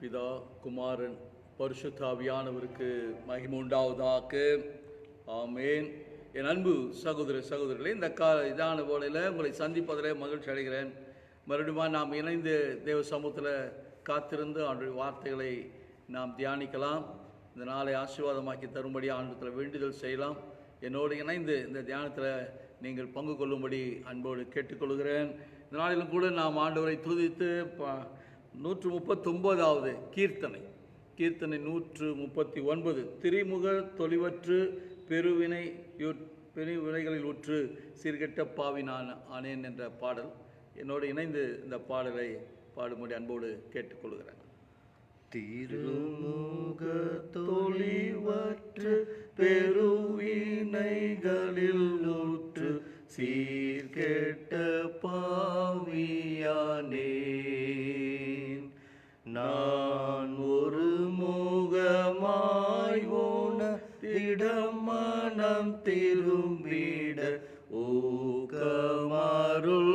பிதா குமாரன் பரிசுத்தாவியானவருக்கு மகிமுண்டாவதாக ஆமேன். என் அன்பு சகோதர சகோதரர்களே இந்த கா இதான போலையில் உங்களை சந்திப்பதில் மகிழ்ச்சி அடைகிறேன். மறுபடியும் நாம் இணைந்து தேவ சமூகத்தில் காத்திருந்து அவருடைய வார்த்தைகளை நாம் தியானிக்கலாம். இந்த நாளை ஆசீர்வாதமாக்கி தரும்படி ஆண்டத்தில் வேண்டுதல் செய்யலாம். என்னோடு இணைந்து இந்த தியானத்தில் நீங்கள் பங்கு கொள்ளும்படி அன்போடு கேட்டுக்கொள்கிறேன். இந்த நாளிலும் கூட நாம் ஆண்டவரை துதித்து ப- நூற்று முப்பத்தொன்பதாவது கீர்த்தனை. கீர்த்தனை நூற்று முப்பத்தி ஒன்பது திரிமுக தொலிவற்று பெருவினை பெருவினைகளில் உற்று சீர்கெட்ட பாவி நான் ஆனேன் என்ற பாடல். என்னோடு இணைந்து இந்த பாடலை பாடும்படி அன்போடு கேட்டுக்கொள்கிறேன். திருமுக தொழிவற்று பெருவினைகளில் ஊற்று சீர்கெட்ட பாவியானே. நான் ஒரு முகமாய் உனதிடம் மனம் திரும்பிட ஓ கமருள்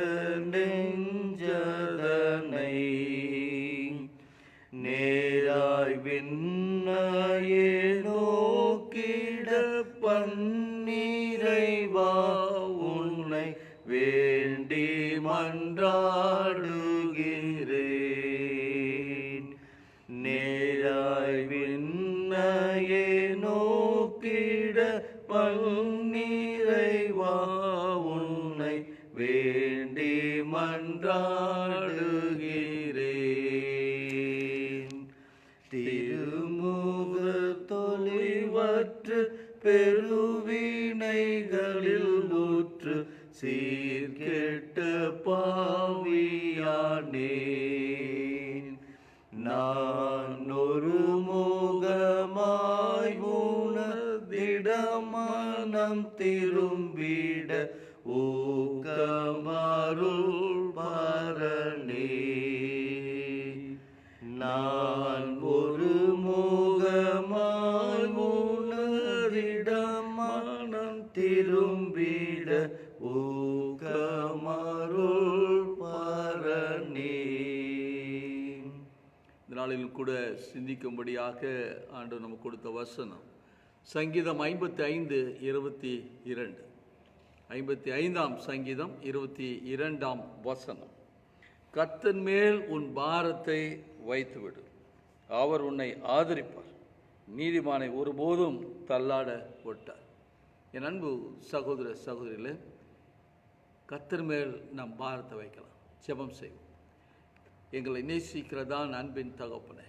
வஞ்சக நெஞ்சதனை நேராய் விண்ணையே நோக்கிட பன்னீரைவா உன்னை வேண்டி மன்றாடுகிறேன். நேராய் விண்ணையே நோக்கிட பன்னீரைவா உன்னை வே மன்றாடுகிறேன். திருமுக தொலைவற்று பெருவினைகளில் ஊற்று சீர்கெட்ட பாவியானே நான் ஒரு முகமாய் உணர்ந்திடமனம் திரும்பிட ஊக்கமருள் சிந்திக்கும்படியாக ஆண்டு நமக்கு கொடுத்த வசனம். சங்கீதம் ஐம்பத்தி ஐந்து இருபத்தி இரண்டு. ஐம்பத்தி ஐந்தாம் சங்கீதம் இருபத்தி இரண்டாம் வசனம். கத்தன் மேல் உன் பாரத்தை வைத்துவிடு. அவர் உன்னை ஆதரிப்பார். நீதிமானை ஒருபோதும் தள்ளாட விட்டார். என் அன்பு சகோதர சகோதரிகளே கத்தர் மேல் நம் பாரத்தை வைக்கலாம். ஜெபம் செய்வோம். எங்களை நேசிக்கிறதான் அன்பின் தகப்பனே.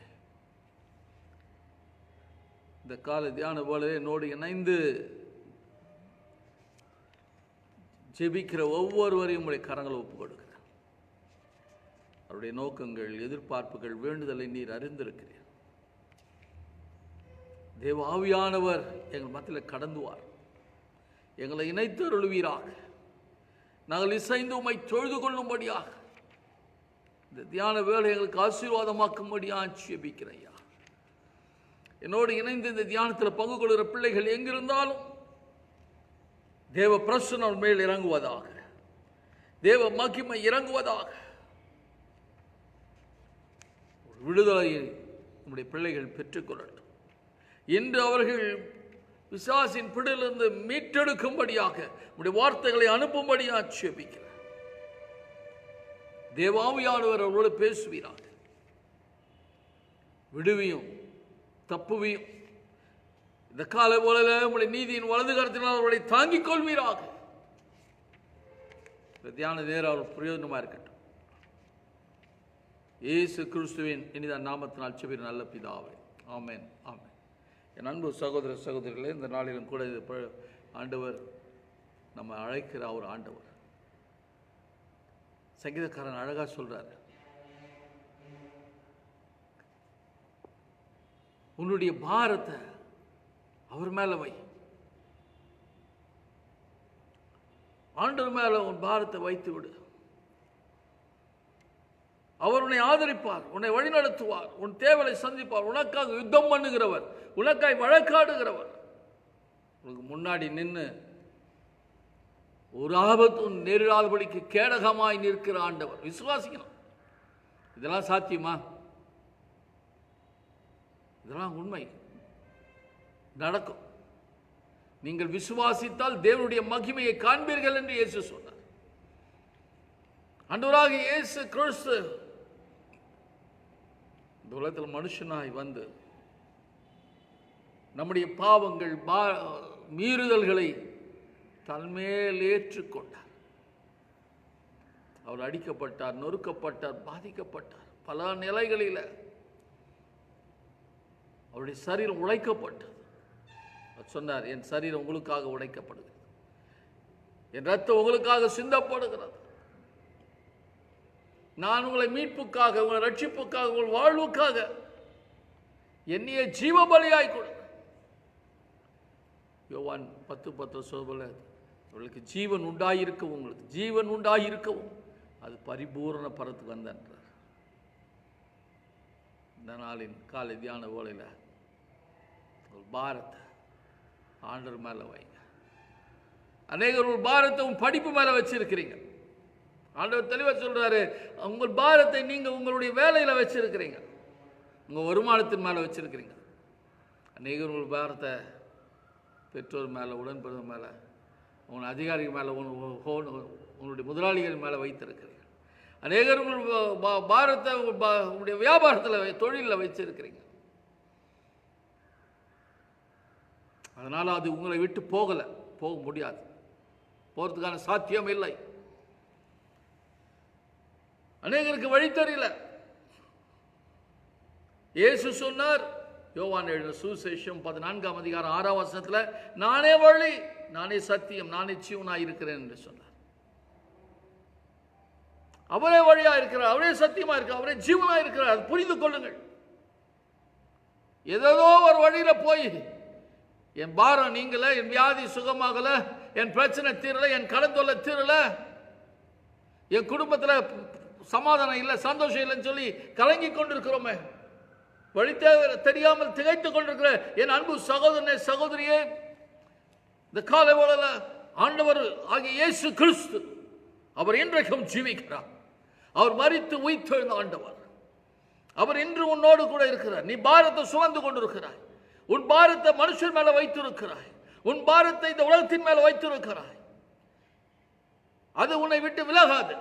இந்த கால தியான போல என்னோடு இணைந்து ஜெபிக்கிற ஒவ்வொருவரையும் உடைய கரங்களை ஒப்புக் கொடுக்கிறேன். அவருடைய நோக்கங்கள் எதிர்பார்ப்புகள் வேண்டுதலை நீர் அறிந்திருக்கிறீர். தேவ ஆவியானவர் எங்கள் மத்தியில் கடந்துவார். எங்களை இணைத்து அருளுவீராக. நாங்கள் இசைந்து உம்மை தொழுது கொள்ளும்படியாக. இந்த தியான வேலை எங்களுக்கு ஆசீர்வாதமாக்கும்படியாக ஜெபிக்கிறேன் ஐயா. என்னோடு இணைந்து இந்த தியானத்தில் பங்கு கொள்கிற பிள்ளைகள் எங்கிருந்தாலும் தேவ பிரசனம் மேல் இறங்குவதாக தேவ மகிமை இறங்குவதாக. ஒரு விடுதலையை நம்முடைய பிள்ளைகள் பெற்றுக்கொள்ளட்டும் இன்று அவர்கள் விசாசின் பிடிலிருந்து மீட்டெடுக்கும்படியாக நம்முடைய வார்த்தைகளை அனுப்பும்படியாக செபிக்கிறேன் தேவாவியானவர் அவரோடு பேசுவீராக விடுவியும் தப்புவியும் இந்த கால போல உங்களுடைய நீதியின் வலது கருத்தினால் அவர்களை தாங்கிக் கொள்வீராக. இந்த தியான நேரம் அவர் பிரயோஜனமாக இருக்கட்டும். இயேசு கிறிஸ்துவின் இனிதான் நாமத்தினால் செவிர் நல்ல பிதாவே. ஆமேன் ஆமேன். என் அன்பு சகோதர சகோதரிகளே இந்த நாளிலும் கூட இது ஆண்டவர் நம்ம அழைக்கிற ஒரு ஆண்டவர். சங்கீதக்காரன் அழகாக சொல்கிறார் உன்னுடைய பாரத்தை அவர் மேல வை. ஆண்டவர் மேல உன் பாரத்தை வைத்து விடு அவர் உன்னை ஆதரிப்பார் உன்னை வழிநடத்துவார் உன் தேவலை சந்திப்பார் உனக்காக யுத்தம் பண்ணுகிறவர் உனக்காய் வழக்காடுகிறவர். உனக்கு முன்னாடி நின்று ஒரு ஆபத்தும் நேரிடாதபடிக்கு கேடகமாய் நிற்கிற ஆண்டவர். விசுவாசிக்கணும். இதெல்லாம் சாத்தியமா? இதெல்லாம் உண்மை. நடக்கும். நீங்கள் விசுவாசித்தால் தேவனுடைய மகிமையை காண்பீர்கள் என்று இயேசு சொன்னார். அன்றுவராக இயேசு கிறிஸ்து இந்த உலகத்தில் மனுஷனாய் வந்து நம்முடைய பாவங்கள் பா- மீறுதல்களை தன்மேல் ஏற்றுக்கொண்டார். அவர் அடிக்கப்பட்டார் நொறுக்கப்பட்டார் பாதிக்கப்பட்டார். பல நிலைகளில் அவருடைய சரீரம் உழைக்கப்பட்டது அவர் சொன்னார் என் சரீரம் உங்களுக்காக உடைக்கப்படுகிறது. என் ரத்தம் உங்களுக்காக சிந்தப்படுகிறது. நான் உங்களை மீட்புக்காக உங்கள் ரட்சிப்புக்காக உங்கள் வாழ்வுக்காக என்னைய ஜீவ பலியாய் கொடு. யோவான் பத்து பத்து சொல்ல உங்களுக்கு ஜீவன் உண்டாயிருக்கவும் உங்களுக்கு ஜீவன் உண்டாயிருக்கவும். அது பரிபூரண பரத்துக்கு வந்தன்றார் இந்த நாளின் காலை தியான ஓலையில் ஒரு பாரத்தை ஆண்டவர் மேலே வைங்க. அநேகர் ஒரு பாரத்தை உன் படிப்பு மேலே வச்சுருக்கிறீங்க. ஆண்டவர் தெளிவாக சொல்கிறாரு உங்கள் பாரத்தை நீங்கள் உங்களுடைய வேலையில் வச்சுருக்கிறீங்க. உங்கள் வருமானத்தின் மேலே வச்சுருக்கிறீங்க. அநேகர் உங்கள் பாரத்தை பெற்றோர் மேலே உடன்பிறந்த மேலே உங்கள் அதிகாரிகள் மேலே உங்களுடைய முதலாளிகள் மேலே வைத்திருக்கிறீங்க. அநேகர் உங்கள் பாரத்தை உங்கள் பா- உங்களுடைய வியாபாரத்தில் தொழிலில் வச்சுருக்கிறீங்க. அதனால் அது உங்களை விட்டு போகலை போக முடியாது. போகிறதுக்கான சாத்தியம் இல்லை. அநேகருக்கு வழி தெரியல. இயேசு சொன்னார் யோவான் எழுதின சுசேஷம் பதினான்காம் அதிகாரம் ஆறாம் வசனத்தில் நானே வழி நானே சத்தியம் நானே ஜீவனாக இருக்கிறேன் என்று சொன்னார். அவரே வழியாக இருக்கிறார் அவரே சத்தியமாக இருக்கிறார் அவரே ஜீவனாக இருக்கிறார். அது புரிந்து கொள்ளுங்கள். ஏதோ ஒரு வழியில் போய் என் பாரம் நீங்கல என் வியாதி சுகமாகல என் பிரச்சனை தீரல என் கடன் தொல்லை தீரல. என் குடும்பத்தில் சமாதானம் இல்லை சந்தோஷம் இல்லைன்னு சொல்லி கலங்கி கொண்டிருக்கிறோமே. வழி தெரியாமல் திகைத்து கொண்டிருக்கிற என் அன்பு சகோதரனே சகோதரியே இந்த காலை வேளையில ஆண்டவர் ஆகிய இயேசு கிறிஸ்து அவர் இன்றைக்கும் ஜீவிக்கிறார். அவர் மறித்து உயிர்த்தெழுந்த ஆண்டவர். அவர் இன்று உன்னோடு கூட இருக்கிறார். நீ பாரத்தை சுமந்து கொண்டிருக்கிறாய். உன் பாரத்தை மனுஷன் மேல வைத்திருக்கிறாய். உன் பாரத்தை இந்த உலகத்தின் மேல வைத்திருக்கிறாய். அது உன்னை விட்டு விலகாது.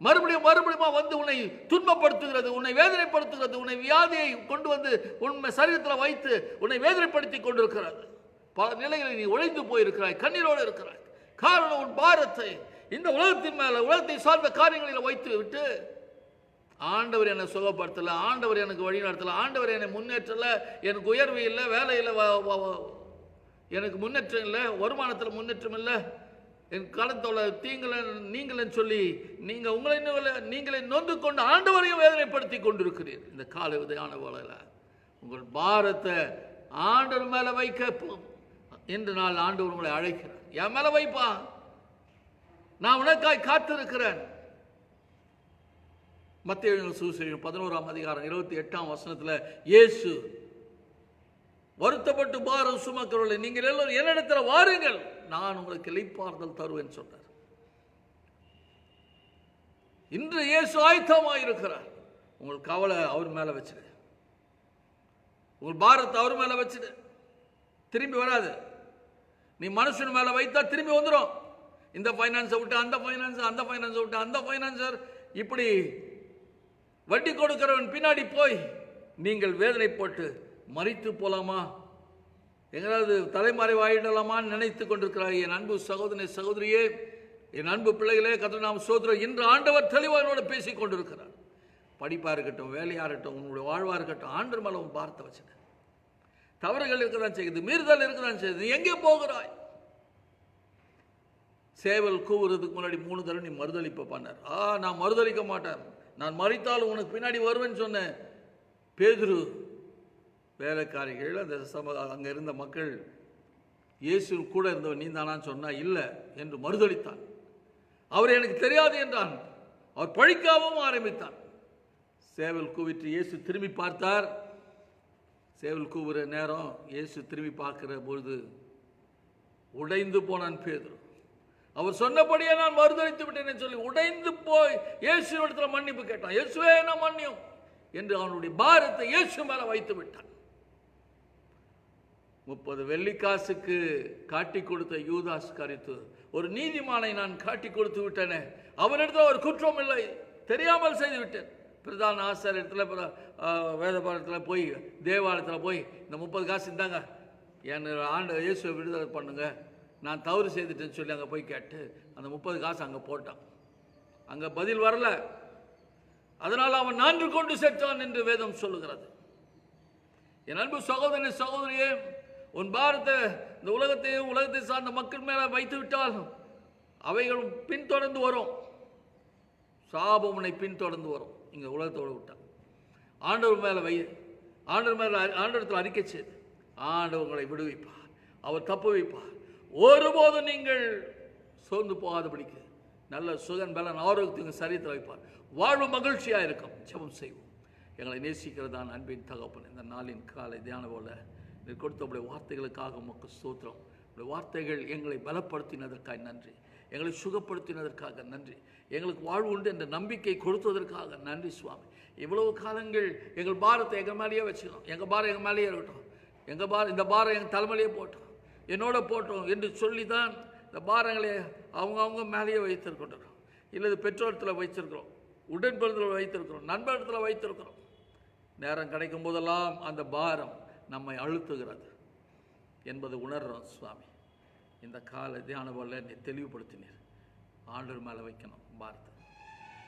மறுபடியும் மறுபடியும் வந்து உன்னை துன்பப்படுத்துகிறது உன்னை வேதனைப்படுத்துகிறது உன்னை வியாதியை கொண்டு வந்து உன் சரீரத்தில் வைத்து உன்னை வேதனைப்படுத்தி கொண்டிருக்கிறது. பல நிலைகளில் நீ உழைந்து போயிருக்கிறாய் கண்ணீரோடு இருக்கிறாய். காரணம் உன் பாரத்தை இந்த உலகத்தின் மேல உலகத்தை சார்ந்த காரியங்களில் வைத்து விட்டு ஆண்டவர் என்னை சுகப்படுத்தலை ஆண்டவர் எனக்கு வழி நடத்தலை ஆண்டவர் என்னை முன்னேற்றலை எனக்கு உயர்வு இல்லை வேலையில் எனக்கு முன்னேற்றம் இல்லை வருமானத்தில் முன்னேற்றம் இல்லை. என் காலத்தோட தீங்களை நீங்களன்னு சொல்லி நீங்கள் உங்களை இன்னும் நீங்களை நொந்து கொண்டு ஆண்டவரையும் வேதனைப்படுத்தி கொண்டிருக்கிறீர். இந்த கால விதையான வேலையில் உங்கள் பாரத்தை ஆண்டவர் மேலே வைக்க போ- இன்று நாள் ஆண்டவர் உங்களை அழைக்கிறேன் என் மேலே வைப்பா. நான் உனக்காய் காத்திருக்கிறேன். மத்திய சுவிசேஷம் பதினோராம் அதிகாரம் இருபத்தி எட்டாம் வசனத்தில் இயேசு வருத்தப்பட்டு பாரம் சுமக்கிறவர்களை நீங்கள் எல்லோரும் என்னிடத்தில் வாருங்கள் நான் உங்களுக்கு இளைப்பாறுதல் தருவேன் சொன்னார். இன்று இயேசு ஆயத்தமாக இருக்கிறார் உங்கள் கவலை அவர் மேலே வச்சுடு. உங்கள் பாரத்தை அவர் மேலே வச்சுடு. திரும்பி வராது. நீ மனுஷன் மேலே வைத்தா திரும்பி வந்துடும் இந்த ஃபைனான்ஸை விட்டு அந்த ஃபைனான்ஸ் அந்த ஃபைனான்ஸை விட்டு அந்த ஃபைனான்சர் இப்படி வட்டி கொடுக்கிறவன் பின்னாடி போய் நீங்கள் வேதனை போட்டு மறித்து போலாமா? எங்களாவது தலைமறைவாயிடலாமான்னு நினைத்து கொண்டிருக்கிறார் என் அன்பு சகோதரனை சகோதரியே. என் அன்பு பிள்ளைகளே கத்திர நாம் இன்று ஆண்டவர் தெளிவாக என்னோட பேசிக் கொண்டிருக்கிறார். படிப்பாக இருக்கட்டும் வேலையாக இருக்கட்டும் உன்னுடைய வாழ்வாக இருக்கட்டும் ஆண்டர் மேலே உன் பார்த்த வச்சுக்க. தவறுகள் இருக்கதான் செய்யுது மீறுதல் இருக்கதான் செய்யுது. நீ எங்கே போகிறாய்? சேவல் கூவுறதுக்கு முன்னாடி மூணு தடவை நீ மறுதளிப்ப பண்ணார். ஆ நான் மறுதளிக்க மாட்டேன். நான் மறித்தாலும் உனக்கு பின்னாடி வருவேன்னு சொன்னேன். பேதுரு வேலைக்காரிகள் அந்த சம அங்கே இருந்த மக்கள் இயேசு கூட இருந்தவன் நீ தானான்னு சொன்னா இல்லை என்று மறுதளித்தான். அவர் எனக்கு தெரியாது என்றான். அவர் பழிக்காவும் ஆரம்பித்தான். சேவல் கூவிட்டு இயேசு திரும்பி பார்த்தார். சேவல் கூவுற நேரம் இயேசு திரும்பி பார்க்கிற பொழுது உடைந்து போனான் பேதுரு. அவர் சொன்னபடியே நான் மறுதளித்து விட்டேன் சொல்லி உடைந்து போய் இயேசு இடத்துல மன்னிப்பு கேட்டான். இயேசுவே என்ன மன்னியும்? என்று அவனுடைய பாரத்தை இயேசு மேல வைத்து விட்டான். முப்பது வெள்ளிக்காசுக்கு காட்டி கொடுத்த யூதாஸ் கரித்து. ஒரு நீதிமானை நான் காட்டி கொடுத்து விட்டேனே. அவனிடத்தில் ஒரு குற்றம் இல்லை. தெரியாமல் செய்து விட்டேன். பிரதான ஆசாரியத்தில் வேத பாடத்தில் போய் தேவாலயத்தில் போய் இந்த முப்பது காசு இந்தாங்க. என் ஆண்டு இயேசுவை விடுதலை பண்ணுங்கள் நான் தவறு செய்துட்டேன்னு சொல்லி அங்கே போய் கேட்டு அந்த முப்பது காசு அங்கே போட்டான். அங்கே பதில் வரல. அதனால் அவன் நான்கு கொண்டு செத்தான் என்று வேதம் சொல்லுகிறது. என் அன்பு சகோதரன் சகோதரியே உன் பாரத்தை இந்த உலகத்தையும் உலகத்தை சார்ந்த மக்கள் மேலே வைத்து விட்டால் அவைகளும் பின்தொடர்ந்து வரும். சாபம் உன்னை பின்தொடர்ந்து வரும். இங்கே உலகத்தோடு விட்டான் ஆண்டவர் மேலே வை ஆண்டவர் மேலே ஆண்டவரத்தில் அறிக்கை செய்து ஆண்டவங்களை விடுவிப்பார். அவர் தப்பு வைப்பார் ஒருபோதும் நீங்கள் சோர்ந்து போகாதபடிக்கு நல்ல சுகன் பலன் ஆரோக்கியத்துக்கு சரீரத்தில் வைப்பார். வாழ்வு மகிழ்ச்சியாக இருக்கும். ஜெபம் செய்வோம். எங்களை நேசிக்கிறதான் அன்பின் தகப்பன். இந்த நாளின் காலை தியான போல நீ கொடுத்த உடைய வார்த்தைகளுக்காக உமக்கு ஸ்தோத்திரம். உடைய வார்த்தைகள் எங்களை பலப்படுத்தினதற்காக நன்றி. எங்களை சுகப்படுத்தினதற்காக நன்றி. எங்களுக்கு வாழ்வு உண்டு என்ற நம்பிக்கை கொடுத்ததற்காக நன்றி சுவாமி. இவ்வளவு காலங்கள் எங்கள் பாரத்தை எங்கள் மேலேயே வச்சுக்கணும். எங்கள் பாரம் எங்கள் மேலேயே இருக்கட்டும். எங்கள் பாரம் இந்த பாரம் எங்கள் தலைமையிலேயே போட்டோம். என்னோட போட்டோம் என்று சொல்லி தான் இந்த பாரங்களை அவங்கவுங்க மேலேயே வைத்திருக்கின்றோம் இல்லது பெற்றோரத்தில் வைத்திருக்கிறோம். உடன்பிறத்தில் வைத்திருக்கிறோம். நண்பரிடத்தில் வைத்திருக்கிறோம். நேரம் கிடைக்கும் போதெல்லாம் அந்த பாரம் நம்மை அழுத்துகிறது என்பது உணர்றோம் சுவாமி. இந்த கால தியான போல நீ தெளிவுபடுத்தினீர். ஆண்டவர் மேலே வைக்கணும் பாரத்தை.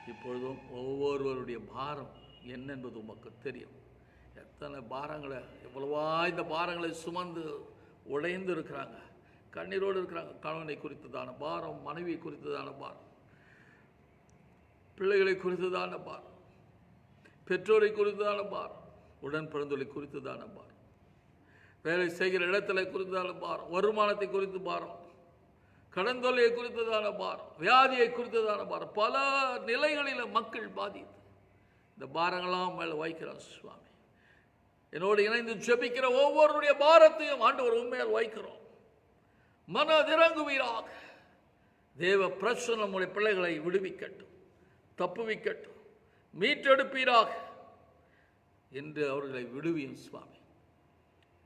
இப்பொழுதும் ஒவ்வொருவருடைய பாரம் என்னென்பது உமக்கு தெரியும். எத்தனை பாரங்களை எவ்வளவா இந்த பாரங்களை சுமந்து உழைந்து இருக்கிறாங்க கண்ணீரோடு இருக்கிறாங்க. கணவனை குறித்ததான பாரம் மனைவியை குறித்ததான பாரம். பிள்ளைகளை குறித்ததான பாரம். பெற்றோரை குறித்ததான பாரம். உடன் பிறந்தோரை குறித்ததான பாரம். வேலை செய்கிற இடத்துல குறித்ததான பாரம். வருமானத்தை குறித்து பாரம். கடன் தொல்லையை குறித்ததான பாரம். வியாதியை குறித்ததான பாரம். பல நிலைகளில் மக்கள் பாதித்து இந்த பாரங்களாம் மேலே வைக்கிறார் சுவாமி. என்னோடு இணைந்து ஜெபிக்கிற ஒவ்வொருடைய பாரத்தையும் ஆண்டவர் உண்மையால் வைக்கிறோம். மனதிறங்குவீராக தேவ பிரசனம் நம்முடைய பிள்ளைகளை விடுவிக்கட்டும் தப்புவிக்கட்டும் மீட்டெடுப்பீராக. என்று அவர்களை விடுவியும் சுவாமி.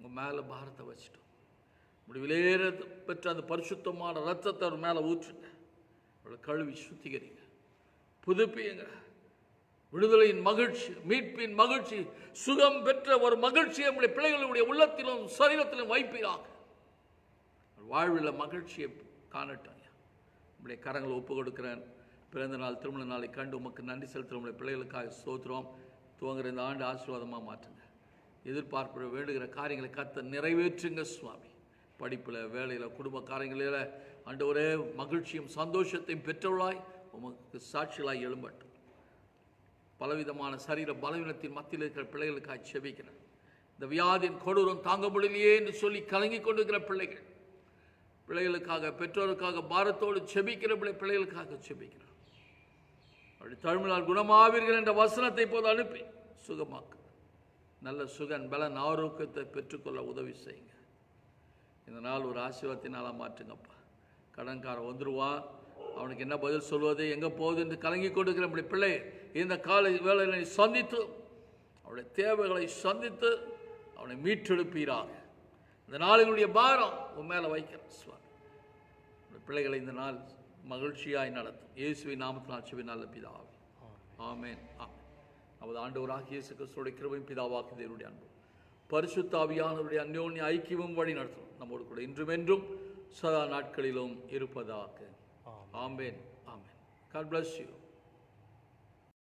உங்கள் மேலே பாரத்தை வச்சுட்டோம். முடிவிலேற பெற்ற அந்த பரிசுத்தமான ரத்தத்தை அவர் மேலே ஊற்றுங்க. அவளை கழுவி சுத்திகரிங்க. புதுப்பியுங்க. விடுதலையின் மகிழ்ச்சி மீட்பின் மகிழ்ச்சி சுகம் பெற்ற ஒரு மகிழ்ச்சியை நம்முடைய பிள்ளைகளுடைய உள்ளத்திலும் சரீரத்திலும் வைப்பீராக. வாழ்வில் மகிழ்ச்சியை காணட்டும் ஐயா. கரங்களை ஒப்பு கொடுக்கிறேன் பிறந்த நாள் திருமண நாளை கண்டு உமக்கு நன்றி செலுத்துகிற நம்முடைய பிள்ளைகளுக்காக ஸ்தோத்திரம். துவங்குற இந்த ஆண்டு ஆசீர்வாதமாக மாற்றுங்க. எதிர்பார்க்கிற வேண்டுகிற காரியங்களை கத்த நிறைவேற்றுங்க சுவாமி. படிப்பில் வேலையில் குடும்ப காரியங்களில் ஒரே மகிழ்ச்சியும் சந்தோஷத்தையும் பெற்றவளாய் உமக்கு சாட்சிகளாய் எழும்பட்டும். பலவிதமான சரீர பலவீனத்தின் மத்தியில் இருக்கிற பிள்ளைகளுக்காக செபிக்கிறேன். இந்த வியாதியின் கொடூரம் தாங்க முடியலையே என்று சொல்லி கலங்கி கொண்டிருக்கிற பிள்ளைகள். பிள்ளைகளுக்காக பெற்றோருக்காக பாரத்தோடு செபிக்கிற பிள்ளை பிள்ளைகளுக்காக செபிக்கிறான். அப்படி தமிழால் குணமாவீர்கள் என்ற வசனத்தை இப்போது அனுப்பி சுகமாக்கு. நல்ல சுகன் பலன் ஆரோக்கியத்தை பெற்றுக்கொள்ள உதவி செய்யுங்க. இந்த நாள் ஒரு ஆசீர்வாதத்தினால மாற்றுங்கப்பா. கடன்காரன் வந்துருவான். அவனுக்கு என்ன பதில் சொல்வது எங்கே போகுது என்று கலங்கி கொண்டிருக்கிற நம்முடைய பிள்ளை இந்த காலை நீ சந்தித்து அவருடைய தேவைகளை சந்தித்து அவனை மீட்டெடுப்பீராக இந்த நாளினுடைய பாரம் உன் மேலே வைக்கிறேன் சுவாமி. பிள்ளைகளை இந்த நாள் மகிழ்ச்சியாய் நடத்தும். இயேசுவின் நாமத்தில் ஆட்சிவின் நல்ல பிதாவே. ஆமென். ஆமென். நமது ஆண்டவராக இயேசு கிறிஸ்துவோட கிருபையும் பிதாவாக்கு தேவனுடைய அன்பு பரிசுத்தாவியானவருடைய அந்யோன்ய ஐக்கியமும் வழி நடத்தும். நம்மோடு கூட இன்றும் என்றும் சதா நாட்களிலும் இருப்பதாக. ஆமென். ஆமென். God bless you.